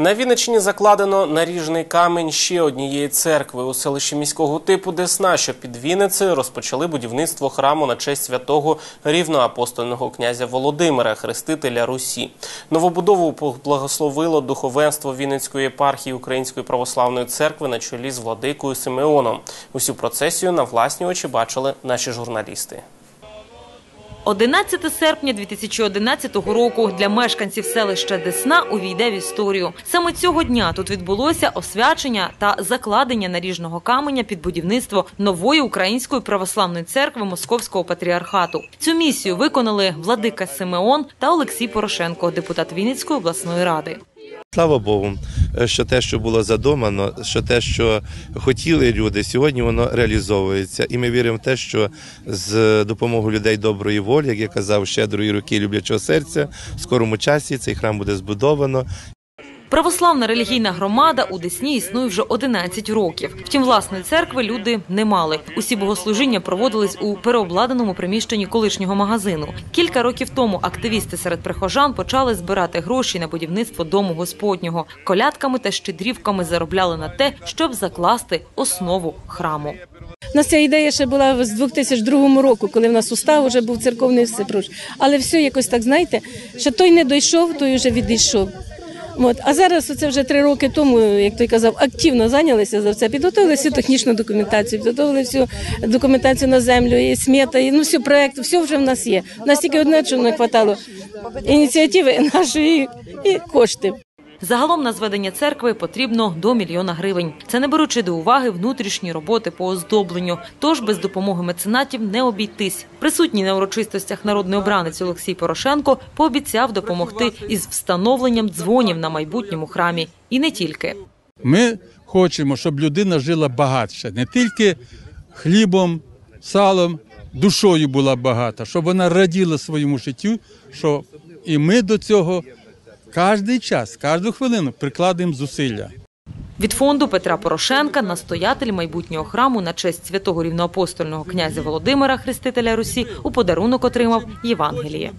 На Вінниччині закладено наріжний камінь ще однієї церкви у селищі міського типу Десна, що під Вінницею розпочали будівництво храму на честь святого рівноапостольного князя Володимира, хрестителя Русі. Новобудову благословило духовенство Вінницької єпархії Української православної церкви на чолі з владикою Симеоном. Усю процесію на власні очі бачили наші журналісти. 11 серпня 2011 року для мешканців селища Десна увійде в історію. Саме цього дня тут відбулося освячення та закладення наріжного каменя під будівництво нової української православної церкви Московського патріархату. Цю місію виконали владика Симеон та Олексій Порошенко, депутат Вінницької обласної ради. Слава Богу, що те, що було задумано, що те, що хотіли люди, сьогодні воно реалізовується. І ми віримо в те, що з допомогою людей доброї волі, як я казав, щедрої руки, люблячого серця, в скорому часі цей храм буде збудовано. Православна релігійна громада у Десні існує вже 11 років. Втім, власної церкви люди не мали. Усі богослужіння проводились у переобладнаному приміщенні колишнього магазину. Кілька років тому активісти серед прихожан почали збирати гроші на будівництво дому господнього. Колядками та щедрівками заробляли на те, щоб закласти основу храму. У нас ця ідея ще була з 2002 року, коли в нас устав вже був церковний всепроч. Але все якось так знаєте, що той не дійшов, той вже відійшов. От. А зараз це вже три роки тому, як той казав, активно зайнялися за це, підготовили всю технічну документацію, підготовили всю документацію на землю, і смета, і ну всю проект, все вже в нас є. У нас тільки одне, що не вистачало ініціативи нашої і коштів. Загалом на зведення церкви потрібно до мільйона гривень. Це не беручи до уваги внутрішні роботи по оздобленню. Тож без допомоги меценатів не обійтись. Присутній на урочистостях народний обранець Олексій Порошенко пообіцяв допомогти із встановленням дзвонів на майбутньому храмі. І не тільки. Ми хочемо, щоб людина жила багатше, не тільки хлібом, салом, душою була багата, щоб вона раділа своєму життю. Що і ми до цього кожен час, кожну хвилину прикладаємо зусилля. Від фонду Петра Порошенка настоятель майбутнього храму на честь святого рівноапостольного князя Володимира, хрестителя Русі, у подарунок отримав Євангеліє.